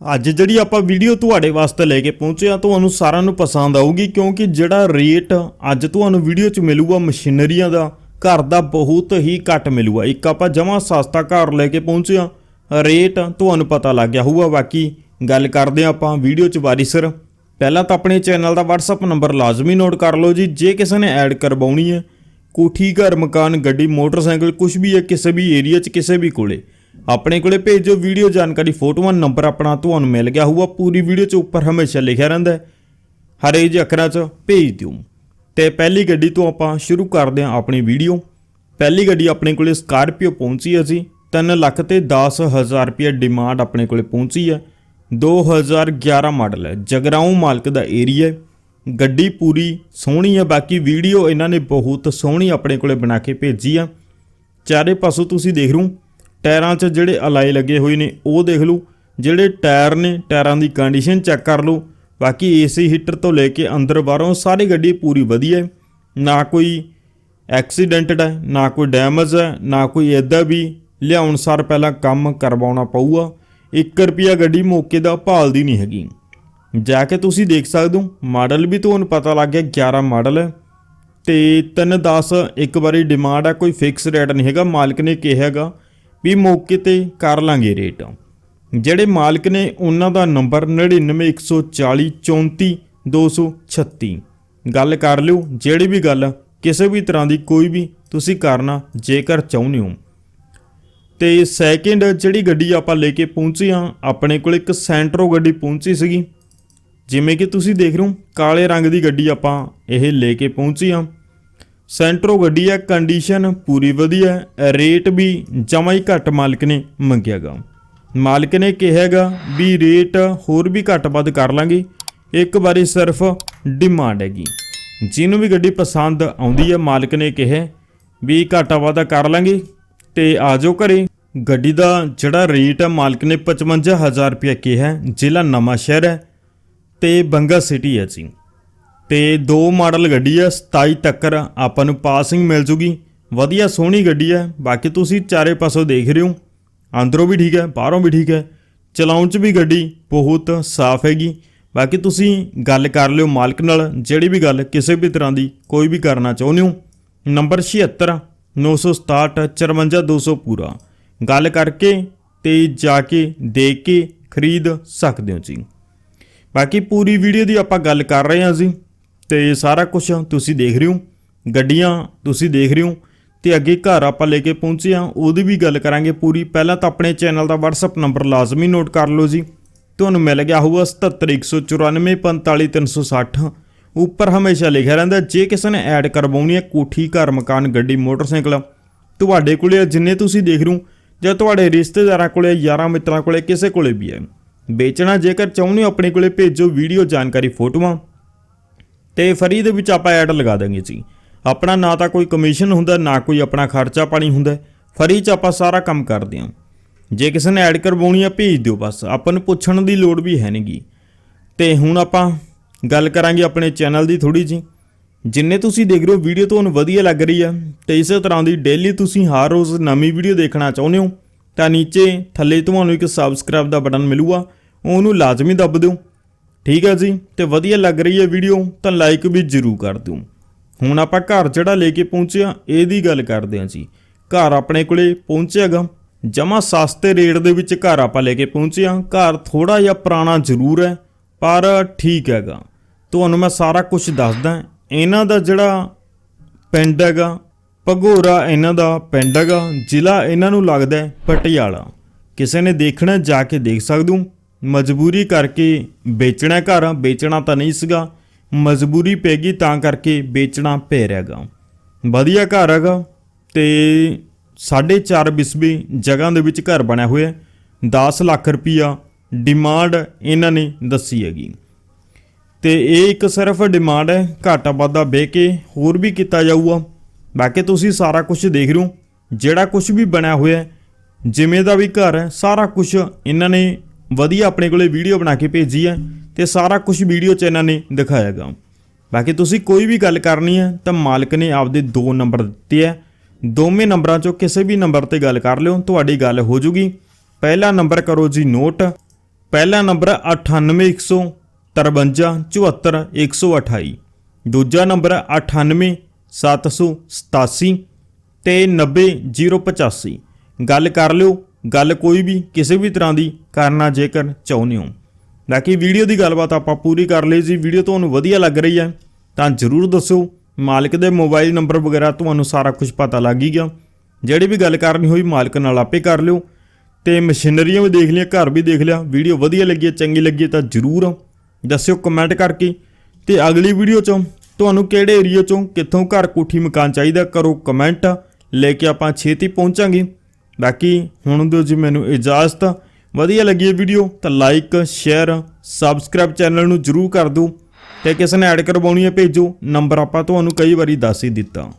ਅੱਜ ਜਿਹੜੀ ਆਪਾਂ ਵੀਡੀਓ ਤੁਹਾਡੇ ਵਾਸਤੇ ਲੈ ਕੇ ਪਹੁੰਚੇ ਆ ਤੁਹਾਨੂੰ ਸਾਰਿਆਂ ਨੂੰ ਪਸੰਦ ਆਊਗੀ, ਕਿਉਂਕਿ ਜਿਹੜਾ ਰੇਟ ਅੱਜ ਤੁਹਾਨੂੰ ਵੀਡੀਓ 'ਚ ਮਿਲੂਗਾ ਮਸ਼ੀਨਰੀਆਂ ਦਾ, ਘਰ ਦਾ ਬਹੁਤ ਹੀ ਘੱਟ ਮਿਲੂਗਾ। ਇੱਕ ਆਪਾਂ ਜਮਾ ਸਸਤਾ ਘਰ ਲੈ ਕੇ ਪਹੁੰਚੇ ਆ ਰੇਟ ਤੁਹਾਨੂੰ ਪਤਾ ਲੱਗ ਗਿਆ ਹੋਊਗਾ। ਬਾਕੀ ਗੱਲ ਕਰਦੇ ਆ ਆਪਾਂ ਵੀਡੀਓ 'ਚ ਵਾਰੀ ਸਿਰ। ਪਹਿਲਾਂ ਤਾਂ ਆਪਣੇ ਚੈਨਲ ਦਾ WhatsApp ਨੰਬਰ ਲਾਜ਼ਮੀ ਨੋਟ ਕਰ ਲਓ ਜੀ। ਜੇ ਕਿਸੇ ਨੇ ਐਡ ਕਰਵਾਉਣੀ ਹੈ, ਕੋਠੀ ਘਰ, ਮਕਾਨ, ਗੱਡੀ, ਮੋਟਰਸਾਈਕਲ ਕੁਝ ਵੀ ਹੈ, ਕਿਸੇ ਵੀ ਏਰੀਆ 'ਚ, ਕਿਸੇ ਵੀ ਕੋਲੇ ਆਪਣੇ ਕੋਲੇ ਭੇਜੋ ਵੀਡੀਓ ਜਾਣਕਾਰੀ ਫੋਟੋਆਂ ਨੰਬਰ ਆਪਣਾ ਤੁਹਾਨੂੰ ਮਿਲ ਗਿਆ ਹੋਊਗਾ। ਪੂਰੀ ਵੀਡੀਓ 'ਚ ਉੱਪਰ ਹਮੇਸ਼ਾ ਲਿਖਿਆ ਰਹਿੰਦਾ ਹੈ। ਹਰੇ ਜਿਹੇ ਅੱਖਰਾਂ 'ਚ ਭੇਜ ਦਿਓ। ਤੇ ਪਹਿਲੀ ਗੱਡੀ ਤੋਂ ਆਪਾਂ ਸ਼ੁਰੂ ਕਰਦੇ ਹਾਂ ਆਪਣੀ ਵੀਡੀਓ। ਪਹਿਲੀ ਗੱਡੀ ਆਪਣੇ ਕੋਲੇ ਸਕਾਰਪੀਓ ਪਹੁੰਚੀ ਹੈ ਜੀ। 3 ਲੱਖ ਤੇ 10000 ਰੁਪਏ ਡਿਮਾਂਡ ਆਪਣੇ ਕੋਲੇ ਪਹੁੰਚੀ ਹੈ। 2011 ਮਾਡਲ ਹੈ। ਜਗਰਾਉਂ ਮਾਲਕ ਦਾ ਏਰੀਆ ਹੈ। ਗੱਡੀ ਪੂਰੀ ਸੋਹਣੀ ਹੈ। ਬਾਕੀ ਵੀਡੀਓ ਇਹਨਾਂ ਨੇ ਬਹੁਤ ਸੋਹਣੀ ਆਪਣੇ ਕੋਲੇ ਬਣਾ ਕੇ ਭੇਜੀ ਆ ਚਾਰੇ ਪਾਸੋਂ ਤੁਸੀਂ ਦੇਖ ਰਹੋ ਟਾਇਰਾਂ 'ਚ ਜਿਹੜੇ ਅਲਾਈ ਲੱਗੇ ਹੋਏ ਨੇ, ਉਹ ਦੇਖ ਲਓ। ਜਿਹੜੇ ਟਾਇਰ ਨੇ, ਟਾਇਰਾਂ ਦੀ ਕੰਡੀਸ਼ਨ ਚੈੱਕ ਕਰ ਲਓ। ਬਾਕੀ ਏਸੀ ਹੀਟਰ ਤੋਂ ਲੈ ਕੇ ਅੰਦਰ ਬਾਹਰੋਂ ਸਾਰੀ ਗੱਡੀ ਪੂਰੀ ਵਧੀਆ ਹੈ। ਨਾ ਕੋਈ ਐਕਸੀਡੈਂਟਡ ਹੈ, ਨਾ ਕੋਈ ਡੈਮੇਜ ਹੈ, ਨਾ ਕੋਈ ਐਦਾਂ ਵੀ ਲਿਆਉਣ ਸਾਰ ਪਹਿਲਾਂ ਕੰਮ ਕਰਵਾਉਣਾ ਪਊਗਾ। 1 ਰੁਪਿਆ ਗੱਡੀ ਮੌਕੇ ਦਾ ਭਾਲਦੀ ਨਹੀਂ ਹੈਗੀ। ਜਾ ਕੇ ਤੁਸੀਂ ਦੇਖ ਸਕਦੇ ਹੋ, ਮਾਡਲ ਵੀ ਤੁਹਾਨੂੰ ਪਤਾ ਲੱਗ ਗਿਆ 11 ਮਾਡਲ ਹੈ। ਤੇ 310 ਇੱਕ ਵਾਰੀ ਡਿਮਾਂਡ ਹੈ, ਕੋਈ ਫਿਕਸ ਰੇਟ ਨਹੀਂ ਹੈਗਾ, ਮਾਲਕ ਨੇ ਕਿਹਾ ਹੈਗਾ। ਵੀ ਮੌਕੇ ਤੇ ਕਰ ਲਾਂਗੇ ਰੇਟ। ਜਿਹੜੇ ਮਾਲਕ ਨੇ ਉਹਨਾਂ ਦਾ ਨੰਬਰ 9914434236 ਗੱਲ ਕਰ ਲਿਓ, ਜਿਹੜੀ ਵੀ ਗੱਲ, ਕਿਸੇ ਵੀ ਤਰ੍ਹਾਂ ਦੀ ਕੋਈ ਵੀ ਤੁਸੀਂ ਕਰਨਾ ਜੇਕਰ ਚਾਹੁੰਦੇ ਹੋ। ਤੇ ਸੈਕਿੰਡ ਜਿਹੜੀ ਗੱਡੀ ਆਪਾਂ ਲੈ ਕੇ ਪਹੁੰਚੇ ਹਾਂ, ਆਪਣੇ ਕੋਲ ਇੱਕ ਸੈਂਟਰੋ ਗੱਡੀ ਪਹੁੰਚੀ ਸੀਗੀ। ਜਿਵੇਂ ਕਿ ਤੁਸੀਂ ਦੇਖ ਰਹੇ ਹੋ, ਕਾਲੇ ਰੰਗ ਦੀ ਗੱਡੀ ਆਪਾਂ ਇਹ ਲੈ ਕੇ ਪਹੁੰਚੀ ਹਾਂ। ਸੈਂਟਰੋ ਗੱਡੀ ਆ ਕੰਡੀਸ਼ਨ ਪੂਰੀ ਵਧੀਆ ਰੇਟ ਵੀ ਜਮਾ ਹੀ ਘੱਟ ਮਾਲਕ ਨੇ ਮੰਗਿਆਗਾ। ਮਾਲਕ ਨੇ ਕਿਹਾਗਾ ਵੀ ਰੇਟ ਹੋਰ ਵੀ ਘੱਟ ਵੱਧ ਕਰ ਲਾਂਗੇ, ਇੱਕ ਵਾਰੀ ਸਿਰਫ ਡਿਮਾਂਡ ਹੈਗੀ। ਜਿਹਨੂੰ ਵੀ ਗੱਡੀ ਪਸੰਦ ਆਉਂਦੀ ਹੈ ਮਾਲਕ ਨੇ ਕਿਹਾ ਵੀ ਘਾਟਾ ਵਾਧਾ ਕਰ ਲਾਂਗੇ, ਤੇ ਆਜੋ ਘਰੇ। ਗੱਡੀ ਦਾ ਜਿਹੜਾ ਰੇਟ ਹੈ ਮਾਲਕ ਨੇ 55000 ਰੁਪਏ ਕਿਹਾ, ਜ਼ਿਲ੍ਹਾ ਨਵਾਂ ਸ਼ਹਿਰ ਹੈ, ਤੇ ਬੰਗਾ ਸਿਟੀ ਹੈ ਜੀ। ਤੇ ਦੋ ਮਾਡਲ ਗੱਡੀ ਹੈ 27 ਤੱਕਰ ਆਪਾਂ ਨੂੰ ਪਾਸਿੰਗ ਮਿਲ ਜੂਗੀ। ਵਧੀਆ ਸੋਹਣੀ ਗੱਡੀ ਹੈ ਬਾਕੀ ਤੁਸੀਂ ਚਾਰੇ ਪਾਸੋਂ ਦੇਖ ਰਹੇ ਹੋ। ਅੰਦਰੋਂ ਵੀ ਠੀਕ ਹੈ, ਬਾਹਰੋਂ ਵੀ ਠੀਕ ਹੈ। ਚਲਾਉਣ 'ਚ ਵੀ ਗੱਡੀ ਬਹੁਤ ਸਾਫ਼ ਹੈਗੀ। ਬਾਕੀ ਤੁਸੀਂ ਗੱਲ ਕਰ ਲਿਓ ਮਾਲਕ ਨਾਲ। ਜਿਹੜੀ ਵੀ ਗੱਲ ਕਿਸੇ ਵੀ ਤਰ੍ਹਾਂ ਦੀ ਕੋਈ ਵੀ ਕਰਨਾ ਚਾਹੁੰਦੇ ਹੋ। ਨੰਬਰ 76 967 54200 ਪੂਰਾ। ਗੱਲ ਕਰਕੇ ਤੇ ਜਾ ਕੇ ਦੇਖ ਕੇ ਖਰੀਦ ਸਕਦੇ ਹੋ ਜੀ। ਬਾਕੀ ਪੂਰੀ ਵੀਡੀਓ ਦੀ ਆਪਾਂ ਗੱਲ ਕਰ ਰਹੇ ਹਾਂ ਜੀ। ਤੇ ਸਾਰਾ ਕੁਝ ਤੁਸੀਂ ਦੇਖ ਰਹੇ ਹੋ ਗੱਡੀਆਂ ਤੁਸੀਂ ਦੇਖ ਰਹੇ ਹੋ ਤੇ ਅੱਗੇ ਘਰ ਆਪਾਂ ਲੈ ਕੇ ਪਹੁੰਚੇ ਹਾਂ ਉਹਦੀ ਵੀ ਗੱਲ ਕਰਾਂਗੇ ਪੂਰੀ। ਪਹਿਲਾਂ ਤਾਂ ਆਪਣੇ ਚੈਨਲ ਦਾ WhatsApp ਨੰਬਰ ਲਾਜ਼ਮੀ ਨੋਟ ਕਰ ਲਓ ਜੀ। ਤੁਹਾਨੂੰ ਮਿਲ ਗਿਆ ਹੋਊਗਾ 7714945360 ਉੱਪਰ ਹਮੇਸ਼ਾ ਲਿਖਿਆ ਰਹਿੰਦਾ ਜੇ ਕਿਸੇ ਨੇ ਐਡ ਕਰਵਾਉਣੀ ਹੈ ਕੋਠੀ ਘਰ ਮਕਾਨ ਗੱਡੀ ਮੋਟਰਸਾਈਕਲ ਤੁਹਾਡੇ ਕੋਲੇ ਆ, ਜਿੰਨੇ ਤੁਸੀਂ ਦੇਖ ਰਹੇ ਹੋ ਜਾਂ ਤੁਹਾਡੇ ਰਿਸ਼ਤੇਦਾਰਾਂ ਕੋਲੇ ਯਾਰਾਂ ਮਿੱਤਰਾਂ ਕੋਲੇ ਕਿਸੇ ਕੋਲੇ ਵੀ ਹੈ ਵੇਚਣਾ ਜੇਕਰ ਚਾਹੁੰਦੇ ਹੋ ਆਪਣੇ ਕੋਲੇ ਭੇਜੋ ਵੀਡੀਓ ਜਾਣਕਾਰੀ ਫੋਟੋਆਂ। ਤੇ ਫਰੀ ਦੇ ਵਿੱਚ ਆਪਾਂ ਐਡ ਲਗਾ ਦਾਂਗੇ ਜੀ। ਆਪਣਾ ਨਾ ਤਾਂ ਕੋਈ ਕਮਿਸ਼ਨ ਹੁੰਦਾ, ਨਾ ਕੋਈ ਆਪਣਾ ਖਰਚਾ ਪਾਣੀ ਹੁੰਦਾ। ਫਰੀ 'ਚ ਆਪਾਂ ਸਾਰਾ ਕੰਮ ਕਰਦੇ ਹਾਂ। ਜੇ ਕਿਸੇ ਨੇ ਐਡ ਕਰਵਾਉਣੀ ਆ, ਭੇਜ ਦਿਓ ਬਸ। ਆਪਾਂ ਨੂੰ ਪੁੱਛਣ ਦੀ ਲੋੜ ਵੀ ਹੈ ਨਹੀਂਗੀ ਤੇ ਹੁਣ ਆਪਾਂ ਗੱਲ ਕਰਾਂਗੇ ਆਪਣੇ ਚੈਨਲ ਦੀ ਥੋੜੀ ਜੀ ਜਿੰਨੇ ਤੁਸੀਂ ਦੇਖ ਰਹੇ ਹੋ, ਵੀਡੀਓ ਤੁਹਾਨੂੰ ਵਧੀਆ ਲੱਗ ਰਹੀ ਆ। ਤੇ ਇਸੇ ਤਰ੍ਹਾਂ ਦੀ ਡੇਲੀ ਤੁਸੀਂ ਹਰ ਰੋਜ਼ ਨਵੀਂ ਵੀਡੀਓ ਦੇਖਣਾ ਚਾਹੁੰਦੇ ਹੋ, ਤਾਂ ਨੀਚੇ ਥੱਲੇ ਤੁਹਾਨੂੰ ਇੱਕ ਸਬਸਕ੍ਰਾਈਬ ਦਾ ਬਟਨ ਮਿਲੂਗਾ। ਉਹਨੂੰ ਲਾਜ਼ਮੀ ਦੱਬ ਦਿਓ। ਠੀਕ ਹੈ ਜੀ? ਤੇ ਵਧੀਆ ਲੱਗ ਰਹੀ ਹੈ ਵੀਡੀਓ ਤਾਂ ਲਾਈਕ ਵੀ ਜ਼ਰੂਰ ਕਰ ਦਿਓ। ਹੁਣ ਆਪਾਂ ਘਰ ਜਿਹੜਾ ਲੈ ਕੇ ਪਹੁੰਚਿਆ ਇਹਦੀ ਗੱਲ ਕਰਦੇ ਹਾਂ ਜੀ। ਘਰ ਆਪਣੇ ਕੋਲੇ ਪਹੁੰਚਿਆਗਾ ਜਮਾ ਸਸਤੇ ਰੇਟ ਦੇ ਵਿੱਚ ਘਰ ਆਪਾਂ ਲੈ ਕੇ ਪਹੁੰਚਿਆ ਘਰ ਥੋੜਾ ਜਿਹਾ ਪੁਰਾਣਾ ਜ਼ਰੂਰ ਹੈ, ਪਰ ਠੀਕ ਹੈਗਾ ਤੁਹਾਨੂੰ ਮੈਂ ਸਾਰਾ ਕੁਝ ਦੱਸਦਾ ਇਹਨਾਂ ਦਾ ਜਿਹੜਾ ਪਿੰਡ ਹੈਗਾ, ਭਗੋਰਾ ਇਹਨਾਂ ਦਾ ਪਿੰਡ ਹੈਗਾ, ਜ਼ਿਲ੍ਹਾ ਇਹਨਾਂ ਨੂੰ ਲੱਗਦਾ ਪਟਿਆਲਾ। ਕਿਸੇ ਨੇ ਦੇਖਣਾ ਜਾ ਕੇ ਦੇਖ ਸਕਦੇ ਮਜਬੂਰੀ ਕਰਕੇ ਵੇਚਣਾ ਘਰ, ਵੇਚਣਾ ਤਾਂ ਨਹੀਂ ਸੀਗਾ। ਮਜਬੂਰੀ ਪੈ ਗਈ ਤਾਂ ਕਰਕੇ ਵੇਚਣਾ ਪੈ ਰਿਹਾਗਾ ਵਧੀਆ ਘਰ ਹੈਗਾ ਤੇ 4.5 ਬਿਸਬੀ ਜਗ੍ਹਾ ਦੇ ਵਿੱਚ ਘਰ ਬਣਿਆ ਹੋਇਆ ਹੈ। 10 ਲੱਖ ਰੁਪਈਆ ਡਿਮਾਂਡ ਇਹਨਾਂ ਨੇ ਦੱਸੀ ਹੈਗੀ। ਤੇ ਇਹ ਇੱਕ ਸਿਰਫ ਡਿਮਾਂਡ ਹੈ, ਘਾਟਾ ਵਾਧਾ ਵੇ ਕੇ ਹੋਰ ਵੀ ਕੀਤਾ ਜਾਊਗਾ। ਬਾਕੀ ਤੁਸੀਂ ਸਾਰਾ ਕੁਝ ਦੇਖ ਰਹੇ ਹੋ। ਜਿਹੜਾ ਕੁਝ ਵੀ ਬਣਿਆ ਹੋਇਆ ਜਿਵੇਂ ਦਾ ਵੀ ਘਰ ਹੈ, ਸਾਰਾ ਕੁਝ ਇਹਨਾਂ ਨੇ ਵਧੀਆ ਆਪਣੇ ਕੋਲੇ ਵੀਡੀਓ ਬਣਾ ਕੇ ਭੇਜੀ ਹੈ ਤੇ ਸਾਰਾ ਕੁਝ ਵੀਡੀਓ 'ਚ ਇਹਨਾਂ ਨੇ ਦਿਖਾਇਆਗਾ। ਬਾਕੀ ਤੁਸੀਂ ਕੋਈ ਵੀ ਗੱਲ ਕਰਨੀ ਹੈ ਤਾਂ ਮਾਲਕ ਨੇ ਆਪਦੇ ਦੋ ਨੰਬਰ ਦਿੱਤੇ ਹੈ। ਦੋਵੇਂ ਨੰਬਰਾਂ 'ਚੋਂ ਕਿਸੇ ਵੀ ਨੰਬਰ ਤੇ ਗੱਲ ਕਰ ਲਿਓ, ਤੁਹਾਡੀ ਗੱਲ ਹੋ ਜੂਗੀ। ਪਹਿਲਾ ਨੰਬਰ ਕਰੋ ਜੀ ਨੋਟ। ਪਹਿਲਾ ਨੰਬਰ 9815374128 ਦੂਜਾ ਨੰਬਰ 98787 ਤੇ 90085 ਗੱਲ ਕਰ ਲਿਓ ਗੱਲ ਕੋਈ ਵੀ ਕਿਸੇ ਵੀ ਤਰ੍ਹਾਂ ਦੀ ਕਰਨਾ ਜੇਕਰ ਚਾਹੁੰਦੇ ਹੋ। ਬਾਕੀ ਵੀਡੀਓ ਦੀ ਗੱਲਬਾਤ ਆਪਾਂ ਪੂਰੀ ਕਰ ਲਈ ਜੀ ਵੀਡੀਓ ਤੁਹਾਨੂੰ ਵਧੀਆ ਲੱਗ ਰਹੀ ਹੈ ਤਾਂ ਜਰੂਰ ਦੱਸੋ। ਮਾਲਕ ਦੇ ਮੋਬਾਈਲ ਨੰਬਰ ਵਗੈਰਾ ਤੁਹਾਨੂੰ ਸਾਰਾ ਕੁਝ ਪਤਾ ਲੱਗ ਹੀ ਗਿਆ। ਜਿਹੜੀ ਵੀ ਗੱਲ ਕਰਨੀ ਹੋਈ ਮਾਲਕ ਨਾਲ ਆਪੇ ਕਰ ਲਿਓ। ਤੇ ਮਸ਼ੀਨਰੀਆਂ ਵੀ ਦੇਖ ਲਈਆਂ ਘਰ ਵੀ ਦੇਖ ਲਿਆ। ਵੀਡੀਓ ਵਧੀਆ ਲੱਗੀ ਹੈ, ਚੰਗੀ ਲੱਗੀ ਤਾਂ ਜਰੂਰ ਦੱਸਿਓ ਕਮੈਂਟ ਕਰਕੇ। ਤੇ ਅਗਲੀ ਵੀਡੀਓ ਚੋਂ ਤੁਹਾਨੂੰ ਕਿਹੜੇ ਏਰੀਆ ਚੋਂ ਕਿੱਥੋਂ ਘਰ ਕੋਠੀ ਮਕਾਨ ਚਾਹੀਦਾ ਕਰੋ ਕਮੈਂਟ ਲੈ ਕੇ ਆਪਾਂ ਛੇਤੀ ਪਹੁੰਚਾਂਗੇ। ਬਾਕੀ ਹੁਣ ਦਿਓ ਜੀ ਮੈਨੂੰ ਇਜਾਜ਼ਤ। ਵਧੀਆ ਲੱਗੀ ਇਹ ਵੀਡੀਓ ਤਾਂ ਲਾਈਕ ਸ਼ੇਅਰ ਸਬਸਕ੍ਰਾਈਬ ਚੈਨਲ ਨੂੰ ਜਰੂਰ ਕਰ ਦਿਓ। ਤੇ ਕਿਸੇ ਨੇ ਐਡ ਕਰਵਾਉਣੀ ਹੈ, ਭੇਜੋ। ਨੰਬਰ ਆਪਾਂ ਤੁਹਾਨੂੰ ਕਈ ਵਾਰੀ ਦੱਸ ਹੀ ਦਿੱਤਾ।